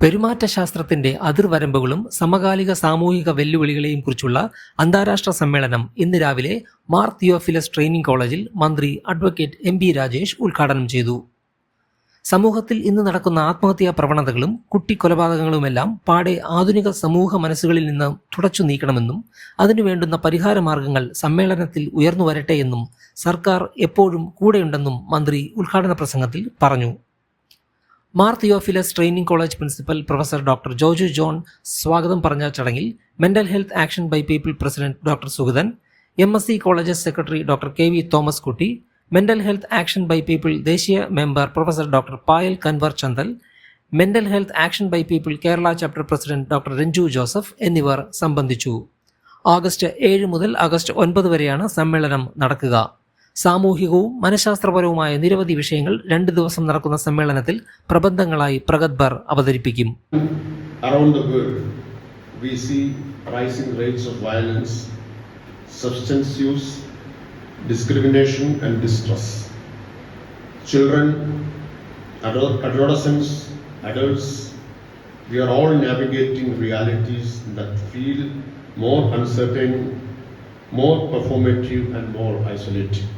പെരുമാറ്റശാസ്ത്രത്തിന്റെ അതിർവരമ്പുകളും സമകാലിക സാമൂഹിക വെല്ലുവിളികളെയും കുറിച്ചുള്ള അന്താരാഷ്ട്ര സമ്മേളനം ഇന്ന് രാവിലെ മാർ തിയോഫിലസ് ട്രെയിനിംഗ് കോളേജിൽ മന്ത്രി അഡ്വക്കേറ്റ് എം ബി രാജേഷ് ഉദ്ഘാടനം ചെയ്തു. സമൂഹത്തിൽ ഇന്ന് നടക്കുന്ന ആത്മഹത്യാ പ്രവണതകളും കുട്ടിക്കൊലപാതകങ്ങളുമെല്ലാം പാടെ ആധുനിക സമൂഹ മനസ്സുകളിൽ നിന്ന് തുടച്ചു നീക്കണമെന്നും അതിനു വേണ്ടുന്ന പരിഹാര മാർഗങ്ങൾ സമ്മേളനത്തിൽ ഉയർന്നു വരട്ടെയെന്നും സർക്കാർ എപ്പോഴും കൂടെയുണ്ടെന്നും മന്ത്രി ഉദ്ഘാടന പ്രസംഗത്തിൽ പറഞ്ഞു. Mar Theophilus training college principal professor doctor Joju John സ്വാഗതം പറഞ്ഞ ചടങ്ങിൽ mental health action by people president doctor Sugathan M S C colleges secretary doctor K V Thomas Kutty mental health action by people ദേശീയ member professor doctor Payal Kanwar Chandel mental health action by people Kerala chapter president doctor Ranju Joseph എന്നിവർ സംബന്ധിച്ചു. August ഏഴ് മുതൽ August ഒൻപത് വരെയാണ് സമ്മേളനം നടക്കുക. സാമൂഹികവും മനഃശാസ്ത്രപരവുമായ നിരവധി വിഷയങ്ങൾ രണ്ട് ദിവസം നടക്കുന്ന സമ്മേളനത്തിൽ പ്രബന്ധങ്ങളായി പ്രഗത്ഭർ അവതരിപ്പിക്കും Around the world, we see rising rates of violence, substance use, discrimination, and distress. Children, adolescents, adults, we are all navigating realities that feel more uncertain, more performative, and more isolating.